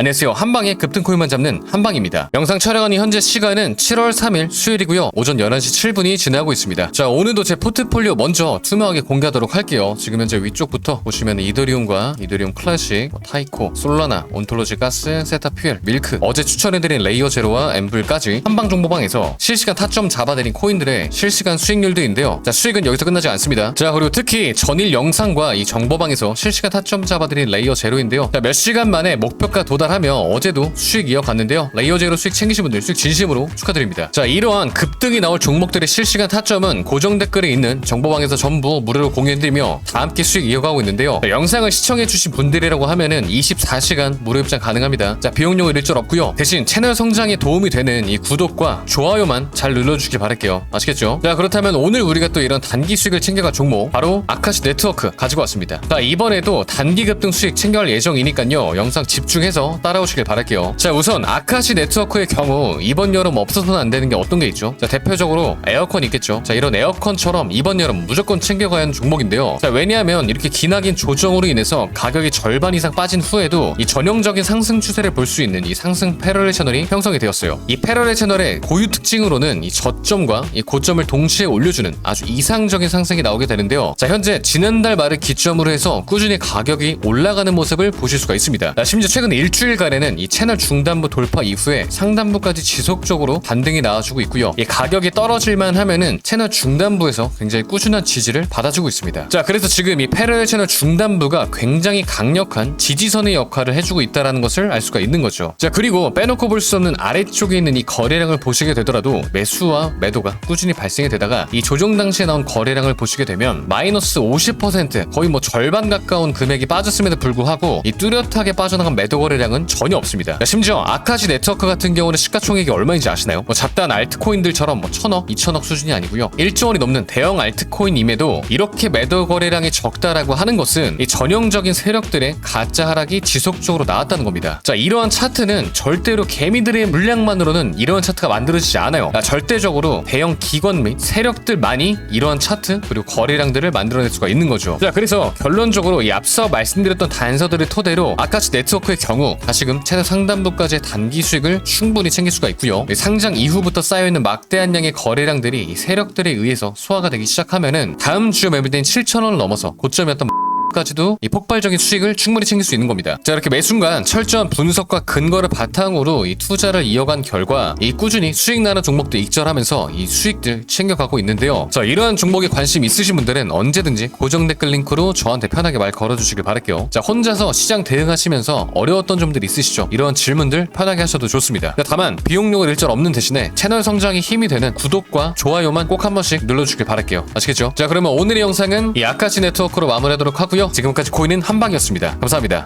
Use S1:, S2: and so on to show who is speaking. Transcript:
S1: 안녕하세요. 한방에 급등 코인만 잡는 한방입니다. 영상 촬영하는 현재 시간은 7월 3일 수요일이고요. 오전 11시 7분이 지나고 있습니다. 자, 오늘도 제 포트폴리오 먼저 투명하게 공개하도록 할게요. 지금 현재 위쪽부터 보시면 이더리움과 이더리움 클래식, 뭐 타이코, 솔라나, 온톨로지 가스, 세타 퓨엘, 밀크, 어제 추천해드린 레이어 제로와 엠블까지 한방 정보방에서 실시간 타점 잡아드린 코인들의 실시간 수익률들인데요. 자, 수익은 여기서 끝나지 않습니다. 자, 그리고 특히 전일 영상과 이 정보방에서 실시간 타점 잡아드린 레이어 제로인데요. 자, 몇 시간 만에 목표가 도달 하며 어제도 수익 이어갔는데요. 레이어 제로 수익 챙기신 분들 수익 진심으로 축하드립니다. 자, 이러한 급등이 나올 종목들의 실시간 타점은 고정 댓글에 있는 정보방에서 전부 무료로 공유해드리며 다 함께 수익 이어가고 있는데요. 자, 영상을 시청해주신 분들이라고 하면은 24시간 무료 입장 가능합니다. 자, 비용료가 일절 없고요. 대신 채널 성장에 도움이 되는 이 구독과 좋아요만 잘 눌러주길 바랄게요. 아시겠죠? 자, 그렇다면 오늘 우리가 또 이런 단기 수익을 챙겨갈 종목 바로 아카시 네트워크 가지고 왔습니다. 자, 이번에도 단기 급등 수익 챙겨갈 예정이니까요. 영상 집중해서 따라오시길 바랄게요. 자, 우선 아카시 네트워크의 경우 이번 여름 없어서는 안 되는 게 어떤 게 있죠? 자, 대표적으로 에어컨 있겠죠. 자, 이런 에어컨처럼 이번 여름 무조건 챙겨가야 하는 종목인데요. 자, 왜냐하면 이렇게 기나긴 조정으로 인해서 가격이 절반 이상 빠진 후에도 이 전형적인 상승 추세를 볼 수 있는 이 상승 패러렐 채널이 형성이 되었어요. 이 패러렐 채널의 고유 특징으로는 이 저점과 이 고점을 동시에 올려주는 아주 이상적인 상승이 나오게 되는데요. 자, 현재 지난달 말을 기점으로 해서 꾸준히 가격이 올라가는 모습을 보실 수가 있습니다. 자, 심지어 최근 일주일 간에는 이 채널 중단부 돌파 이후에 상단부까지 지속적으로 반등이 나와주고 있고요. 이 가격이 떨어질만 하면은 채널 중단부에서 굉장히 꾸준한 지지를 받아주고 있습니다. 자, 그래서 지금 이 패러렐 채널 중단부가 굉장히 강력한 지지선의 역할을 해주고 있다는 것을 알 수가 있는 거죠. 자, 그리고 빼놓고 볼 수 없는 아래쪽에 있는 이 거래량을 보시게 되더라도 매수와 매도가 꾸준히 발생이 되다가 이 조정 당시에 나온 거래량을 보시게 되면 마이너스 50% 거의 뭐 절반 가까운 금액이 빠졌음에도 불구하고 이 뚜렷하게 빠져나간 매도 거래량은 전혀 없습니다. 자, 심지어 아카시 네트워크 같은 경우는 시가총액이 얼마인지 아시나요? 뭐 잡다한 알트코인들처럼 뭐 천억, 이천억 수준이 아니고요. 1조 원이 넘는 대형 알트코인임에도 이렇게 매도 거래량이 적다라고 하는 것은 이 전형적인 세력들의 가짜 하락이 지속적으로 나왔다는 겁니다. 자, 이러한 차트는 절대로 개미들의 물량만으로는 이러한 차트가 만들어지지 않아요. 자, 절대적으로 대형 기관 및 세력들만이 이러한 차트 그리고 거래량들을 만들어낼 수가 있는 거죠. 자, 그래서 결론적으로 이 앞서 말씀드렸던 단서들을 토대로 아카치 네트워크의 경우 다시금 최대 상단부까지의 단기 수익을 충분히 챙길 수가 있고요. 이 상장 이후부터 쌓여있는 막대한 양의 거래량들이 이 세력들에 의해서 소화가 되기 시작하면은 다음 주 매물대인 7,000원을 넘어서 고점이었던 까지도 이 폭발적인 수익을 충분히 챙길 수 있는 겁니다. 자 이렇게 매 순간 철저한 분석과 근거를 바탕으로 이 투자를 이어간 결과 이 꾸준히 수익 나는 종목들 익절하면서 이 수익들 챙겨가고 있는데요. 자 이러한 종목에 관심 있으신 분들은 언제든지 고정 댓글 링크로 저한테 편하게 말 걸어주시길 바랄게요. 자 혼자서 시장 대응하시면서 어려웠던 점들 있으시죠? 이러한 질문들 편하게 하셔도 좋습니다. 자, 다만 비용료가 일절 없는 대신에 채널 성장에 힘이 되는 구독과 좋아요만 꼭 한 번씩 눌러주길 바랄게요. 아시겠죠? 자 그러면 오늘의 영상은 이 아카시 네트워크로 마무리하도록 하고요. 지금까지 코인은 한방이었습니다. 감사합니다.